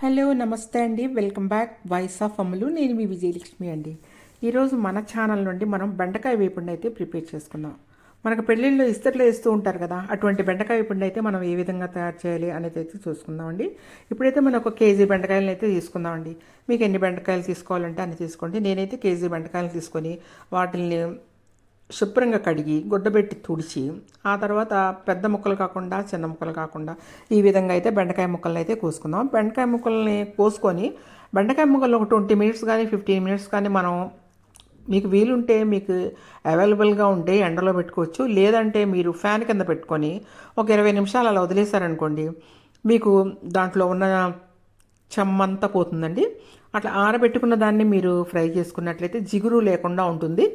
Hello నమస్తే అండి. Welcome back. Voice of Ammulu నేను మీ విజయలక్ష్మి అండి. ఈరోజు మన ఛానల్ నుండి మనం బెండకాయ వేపుండి అయితే ప్రిపేర్ చేసుకుందాం. మనకు పెళ్ళిళ్ళు ఇస్తట్లో వేస్తూ ఉంటారు కదా అటువంటి బెండకాయ వేపుండి అయితే మనం ఏ విధంగా తయారు చేయాలి అనేది అయితే చూసుకుందామండి ఇప్పుడైతే మనం ఒక కేజీ బెండకాయలను అయితే తీసుకుందామండి మీకు ఎన్ని బెండకాయలు తీసుకోవాలంటే అన్ని తీసుకోండి. నేనైతే కేజీ బెండకాయలు తీసుకొని వాటిని శుభ్రంగా కడిగి గుడ్డబెట్టి తుడిచి ఆ తర్వాత పెద్ద ముక్కలు కాకుండా చిన్న ముక్కలు కాకుండా ఈ విధంగా అయితే బెండకాయ ముక్కల్ని అయితే కోసుకుందాం. బెండకాయ ముక్కల్ని కోసుకొని బెండకాయ ముక్కలు ఒక ట్వంటీ మినిట్స్ కానీ ఫిఫ్టీన్ మినిట్స్ కానీ మనం మీకు వీలుంటే మీకు అవైలబుల్గా ఉంటే ఎండలో పెట్టుకోవచ్చు. లేదంటే మీరు ఫ్యాన్ కింద పెట్టుకొని ఒక ఇరవై నిమిషాలు అలా వదిలేశారనుకోండి మీకు దాంట్లో ఉన్న చెమ్మంతా పోతుందండి. అట్లా ఆరబెట్టుకున్న దాన్ని మీరు ఫ్రై చేసుకున్నట్లయితే జిగురు లేకుండా ఉంటుంది.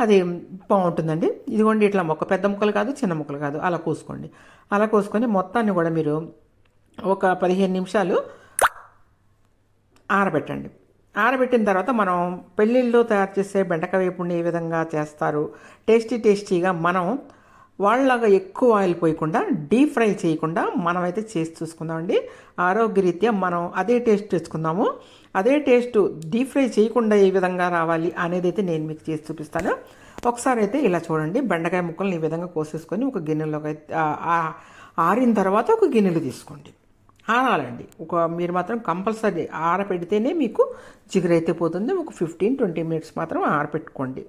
అది బాగుంటుందండి. ఇదిగోండి ఇట్లా మొక్క పెద్ద ముక్కలు కాదు చిన్న ముక్కలు కాదు. అలా కోసుకోండి. అలా కోసుకొని మొత్తాన్ని కూడా మీరు ఒక పదిహేను నిమిషాలు ఆరబెట్టండి. ఆరబెట్టిన తర్వాత మనం పెళ్ళిళ్ళలో తయారు చేసే బెండకాయ వేపుడిని ఏ విధంగా చేస్తారు? టేస్టీ టేస్టీగా మనం వాళ్ళలాగా ఎక్కువ ఆయిల్ పోయకుండా డీప్ ఫ్రై చేయకుండా మనమైతే చేసి చూసుకుందామండి. ఆరోగ్యరీత్యా మనం అదే టేస్ట్ తెచ్చుకుందాము. అదే టేస్ట్ డీప్ ఫ్రై చేయకుండా ఏ విధంగా రావాలి అనేది అయితే నేను మీకు చేసి చూపిస్తాను. ఒకసారి అయితే ఇలా చూడండి. బెండకాయ ముక్కల్ని ఈ విధంగా కోసేసుకొని ఒక గిన్నెలోకి అయితే ఆరిన తర్వాత ఒక గిన్నెలు తీసుకోండి. ఆరాలండి. ఒక మీరు మాత్రం కంపల్సరీ ఆరపెడితేనే మీకు జిగురైతే పోతుంది. ఒక ఫిఫ్టీన్ ట్వంటీ మినిట్స్ మాత్రం ఆరపెట్టుకోండి.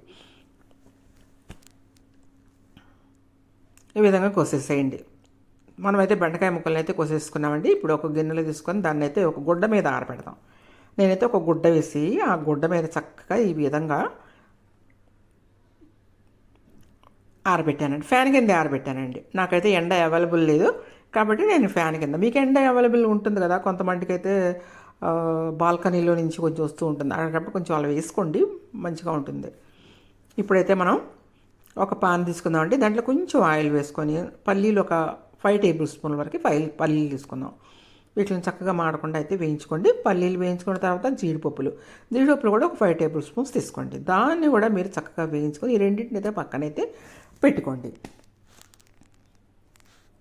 ఈ విధంగా కోసేసేయండి. మనమైతే బెండకాయ ముక్కలను అయితే కోసేసుకున్నామండి. ఇప్పుడు ఒక గిన్నెలో తీసుకొని దాన్ని అయితే ఒక గుడ్డ మీద ఆరపెడతాం నేనైతే ఒక గుడ్డ వేసి ఆ గుడ్డ మీద చక్కగా ఈ విధంగా ఆరబెట్టానండి. ఫ్యాన్ కింద ఆరబెట్టానండి. నాకైతే ఎండ అవైలబుల్ లేదు కాబట్టి నేను ఫ్యాన్ కింద. మీకు ఎండ అవైలబుల్ ఉంటుంది కదా? కొంతమందికి అయితే బాల్కనీలో నుంచి కొంచెం వస్తూ ఉంటుంది. అక్కడ కొంచెం అలా వేసుకోండి మంచిగా ఉంటుంది. ఇప్పుడైతే మనం ఒక పాన్ తీసుకుందామండి దాంట్లో కొంచెం ఆయిల్ వేసుకొని పల్లీలు ఒక ఫైవ్ టేబుల్ స్పూన్ వరకు ఫైల్ పల్లీలు తీసుకుందాం. వీటిని చక్కగా మాడకుండా అయితే వేయించుకోండి. పల్లీలు వేయించుకున్న తర్వాత జీడిపప్పులు. జీడిపప్పులు కూడా ఒక ఫైవ్ టేబుల్ స్పూన్స్ తీసుకోండి. దాన్ని కూడా మీరు చక్కగా వేయించుకొని ఈ రెండింటిని అయితే పక్కనైతే పెట్టుకోండి.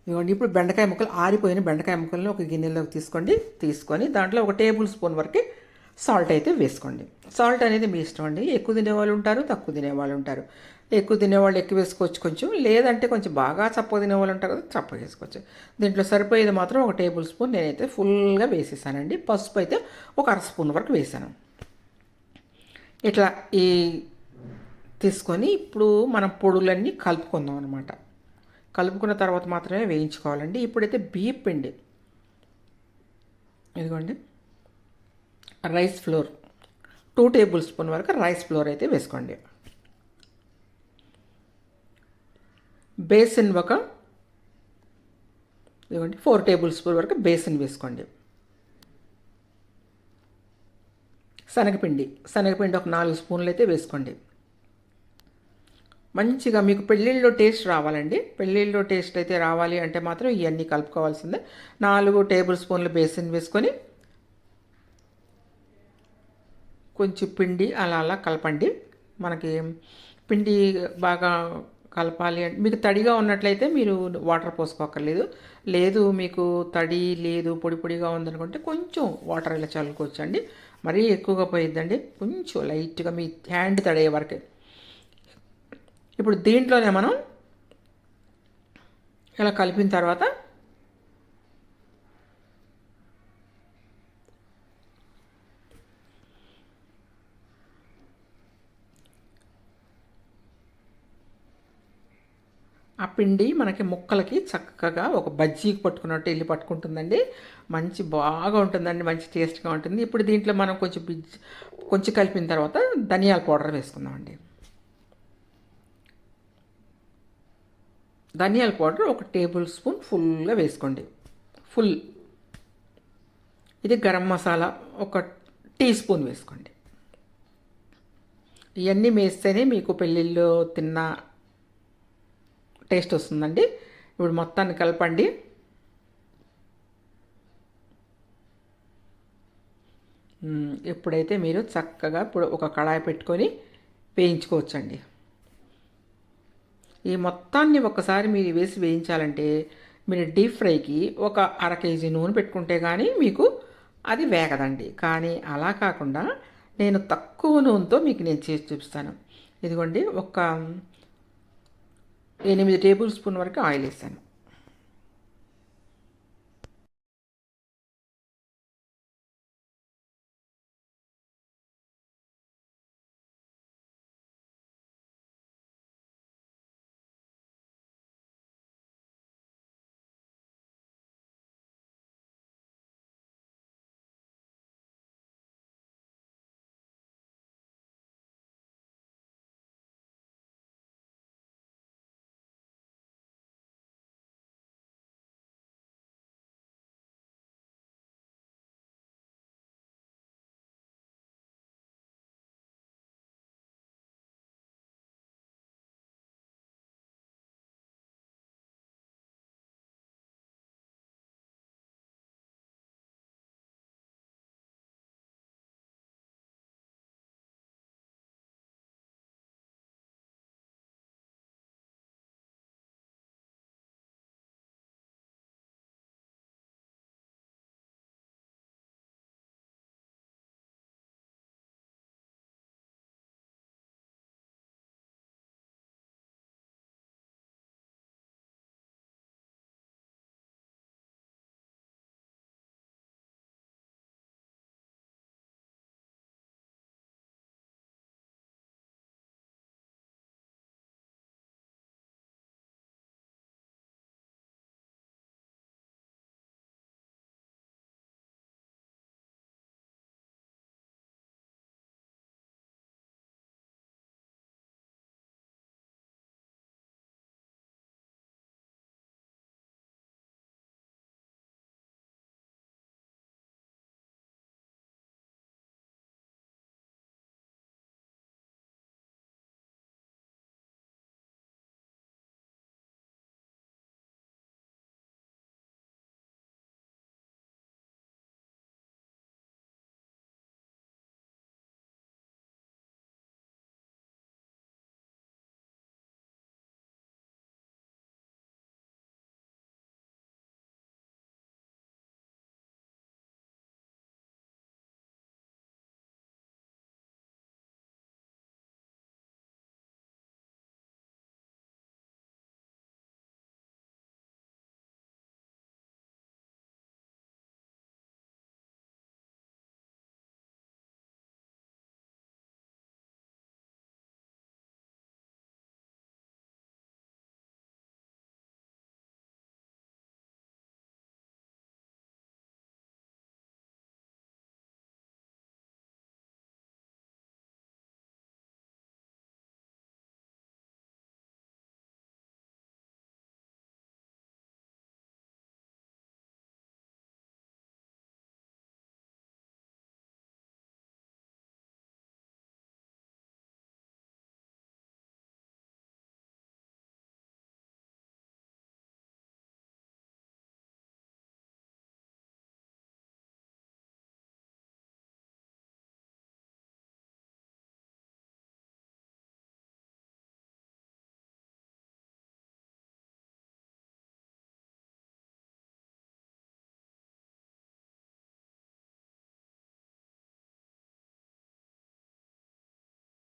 ఇవ్వండి ఇప్పుడు బెండకాయ ముక్కలు ఆరిపోయిన బెండకాయ ముక్కలను ఒక గిన్నెలోకి తీసుకోండి. తీసుకొని దాంట్లో ఒక టేబుల్ స్పూన్ వరకు సాల్ట్ అయితే వేసుకోండి. సాల్ట్ అనేది మీ ఇష్టం అండి. ఎక్కువ తినేవాళ్ళు ఉంటారు తక్కువ తినేవాళ్ళు ఉంటారు. ఎక్కువ తినేవాళ్ళు ఎక్కువ వేసుకోవచ్చు కొంచెం. లేదంటే కొంచెం బాగా చప్ప తినేవాళ్ళు ఉంటారు కదా చప్ప వేసుకోవచ్చు. దీంట్లో సరిపోయేది మాత్రం ఒక టేబుల్ స్పూన్ నేనైతే ఫుల్గా వేసేసానండి. పసుపు అయితే ఒక అర స్పూన్ వరకు వేసాను. ఇట్లా ఈ తీసుకొని ఇప్పుడు మనం పొడులన్నీ కలుపుకుందాం అనమాట కలుపుకున్న తర్వాత మాత్రమే వేయించుకోవాలండి. ఇప్పుడైతే బియ్యం పిండి. ఇదిగోండి. Rice flour. Two tablespoon వరకు రైస్ ఫ్లోర్ అయితే వేసుకోండి. బేసిన్ ఒక ఇదిగోండి ఫోర్ టేబుల్ స్పూన్ వరకు బేసిన్ వేసుకోండి. శనగపిండి శనగపిండి ఒక నాలుగు స్పూన్లు అయితే వేసుకోండి. మంచిగా మీకు పెళ్ళిళ్ళలో టేస్ట్ రావాలండి. పెళ్ళిళ్ళలో టేస్ట్ అయితే రావాలి అంటే మాత్రం ఇవన్నీ కలుపుకోవాల్సిందే. నాలుగు టేబుల్ స్పూన్లు బేసిన్ వేసుకొని కొంచెం పిండి అలా అలా కలపండి. మనకి పిండి బాగా కలపాలి అంటే మీకు తడిగా ఉన్నట్లయితే మీరు వాటర్ పోసుకోక్కర్లేదు లేదు మీకు తడి లేదు పొడి పొడిగా ఉందనుకుంటే కొంచెం వాటర్ ఇలా చల్లుకోవచ్చండి. మరీ ఎక్కువగా పోయిద్దండి. కొంచెం లైట్గా మీ హ్యాండ్ తడయ్యే వరకే. ఇప్పుడు దీంట్లోనే మనం ఇలా కలిపిన తర్వాత ఆ పిండి మనకి ముక్కలకి చక్కగా ఒక బజ్జీకి పట్టుకున్నట్టు వెళ్ళి పట్టుకుంటుందండి. మంచి బాగా ఉంటుందండి మంచి టేస్ట్గా ఉంటుంది. ఇప్పుడు దీంట్లో మనం కొంచెం బిజ్ కొంచెం కలిపిన తర్వాత ధనియాల పౌడర్ వేసుకుందామండి. ధనియాల పౌడర్ ఒక టేబుల్ స్పూన్ ఫుల్గా వేసుకోండి. ఫుల్. ఇది గరం మసాలా ఒక టీ స్పూన్ వేసుకోండి. ఇవన్నీ వేస్తేనే మీకు పెళ్ళిళ్ళు తిన్న టేస్ట్ వస్తుందండి. ఇప్పుడు మొత్తాన్ని కలపండి. ఎప్పుడైతే మీరు చక్కగా ఇప్పుడు ఒక కళాయి పెట్టుకొని వేయించుకోవచ్చండి. ఈ మొత్తాన్ని ఒకసారి మీరు వేసి వేయించాలంటే మీరు డీప్ ఫ్రైకి ఒక అర కేజీ నూనె పెట్టుకుంటే కానీ మీకు అది వేగదండి. కానీ అలా కాకుండా నేను తక్కువ నూనెతో మీకు నేను చేసి చూపిస్తాను. ఇదిగోండి ఒక ఎనిమిది టేబుల్ స్పూన్ వరకు ఆయిల్ వేసాను.